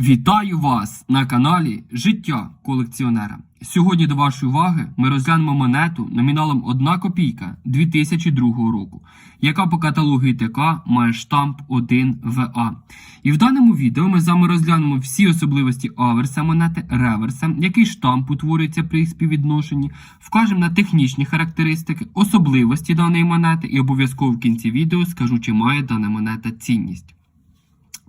Вітаю вас на каналі Життя колекціонера. Сьогодні до вашої уваги ми розглянемо монету номіналом 1 копійка 2002 року, яка по каталогу ІТК має штамп 1ВА. І в даному відео ми з вами розглянемо всі особливості аверса монети, реверса, який штамп утворюється при співвідношенні, вкажемо на технічні характеристики, особливості даної монети і обов'язково в кінці відео скажу, чи має дана монета цінність.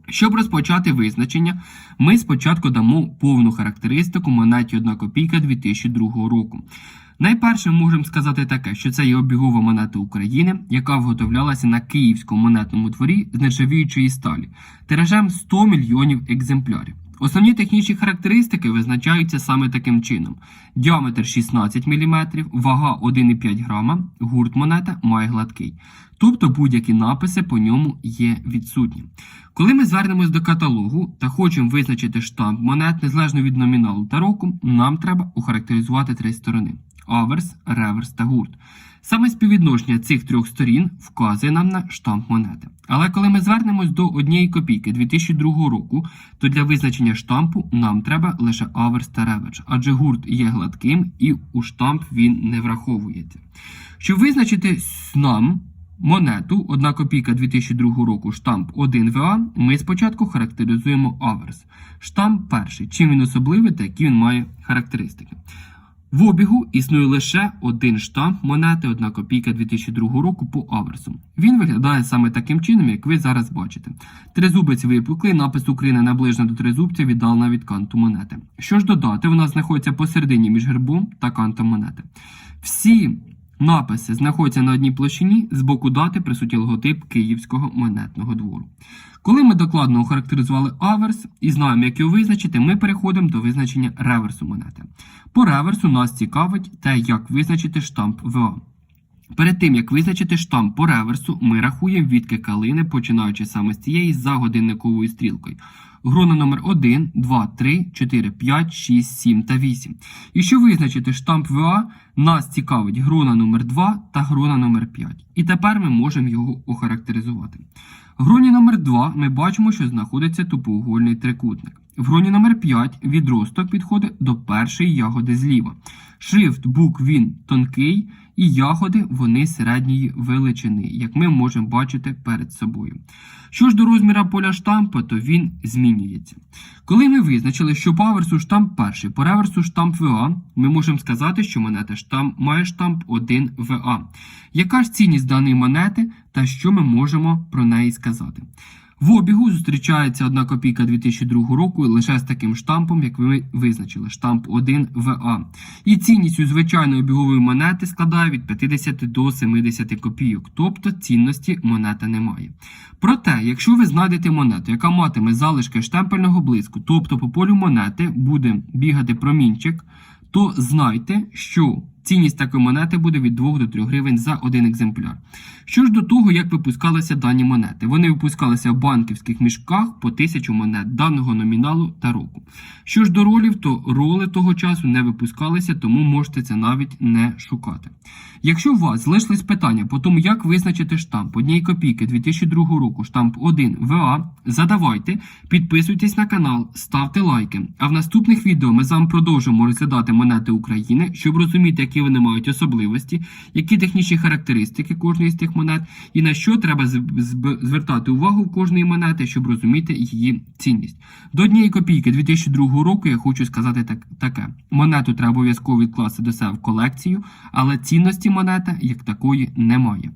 Щоб розпочати визначення, ми спочатку дамо повну характеристику монеті 1 копійка 2002 року. Найперше можемо сказати таке, що це є обігова монета України, яка виготовлялася на київському монетному дворі з нержавіючої сталі, тиражем 100 мільйонів екземплярів. Основні технічні характеристики визначаються саме таким чином: діаметр 16 мм, вага 1,5 грама, гурт монета має гладкий. Тобто будь-які написи по ньому є відсутні. Коли ми звернемось до каталогу та хочемо визначити штамп монет незалежно від номіналу та року, нам треба охарактеризувати три сторони: аверс, реверс та гурт. Саме співвідношення цих трьох сторін вказує нам на штамп монети. Але коли ми звернемось до однієї копійки 2002 року, то для визначення штампу нам треба лише аверс та реверс, адже гурт є гладким і у штамп він не враховується. Щоб визначити нам монету 1 копійка 2002 року штамп 1ВА, ми спочатку характеризуємо аверс. Штамп перший, чим він особливий та які він має характеристики. В обігу існує лише один штамп монети 1 копійка 2002 року по аверсу. Він виглядає саме таким чином, як ви зараз бачите. Тризубець випуклий, напис Україна наближена до тризубця віддалена від канту монети. Що ж додати, вона знаходиться посередині між гербом та кантом монети. Всі написи знаходяться на одній площині, з боку дати присутній логотип Київського монетного двору. Коли ми докладно охарактеризували аверс і знаємо, як його визначити, ми переходимо до визначення реверсу монети. По реверсу нас цікавить те, як визначити штамп ВА. Перед тим, як визначити штамп по реверсу, ми рахуємо відки калини, починаючи саме з цієї за годинниковою стрілкою. Грона номер 1, 2, 3, 4, 5, 6, 7 та 8. І щоб визначити штамп ВА, нас цікавить грона номер 2 та грона номер 5. І тепер ми можемо його охарактеризувати. В гроні номер 2 ми бачимо, що знаходиться тупоугольний трикутник. В гроні номер 5 відросток підходить до першої ягоди зліва. Шрифт букв він тонкий, і ягоди вони середньої величини, як ми можемо бачити перед собою. Що ж до розміра поля штампа, то він змінюється. Коли ми визначили, що по аверсу штамп перший, по реверсу штамп ВА, ми можемо сказати, що монета штамп має штамп 1 ВА. Яка ж цінність даної монети та що ми можемо про неї сказати? В обігу зустрічається 1 копійка 2002 року лише з таким штампом, як ви визначили, штамп 1 ВА. І цінність у звичайної обігової монети складає від 50 до 70 копійок, тобто цінності монета немає. Проте, якщо ви знайдете монету, яка матиме залишки штемпельного блиску, тобто по полю монети буде бігати промінчик, то знайте, що цінність такої монети буде від 2 до 3 гривень за один екземпляр. Що ж до того, як випускалися дані монети? Вони випускалися в банківських мішках по тисячу монет даного номіналу та року. Що ж до ролів, то роли того часу не випускалися, тому можете це навіть не шукати. Якщо у вас залишились питання по тому, як визначити штамп однієї копійки 2002 року, штамп 1 ВА, задавайте, підписуйтесь на канал, ставте лайки. А в наступних відео ми з вами продовжимо розглядати монети України, щоб розуміти, які вони мають особливості, які технічні характеристики кожної з тих монет, і на що треба звертати увагу в кожної монети, щоб розуміти її цінність. До однієї копійки 2002 року я хочу сказати так, таке: монету треба обов'язково відкласти до себе в колекцію, але цінності монета як такої немає.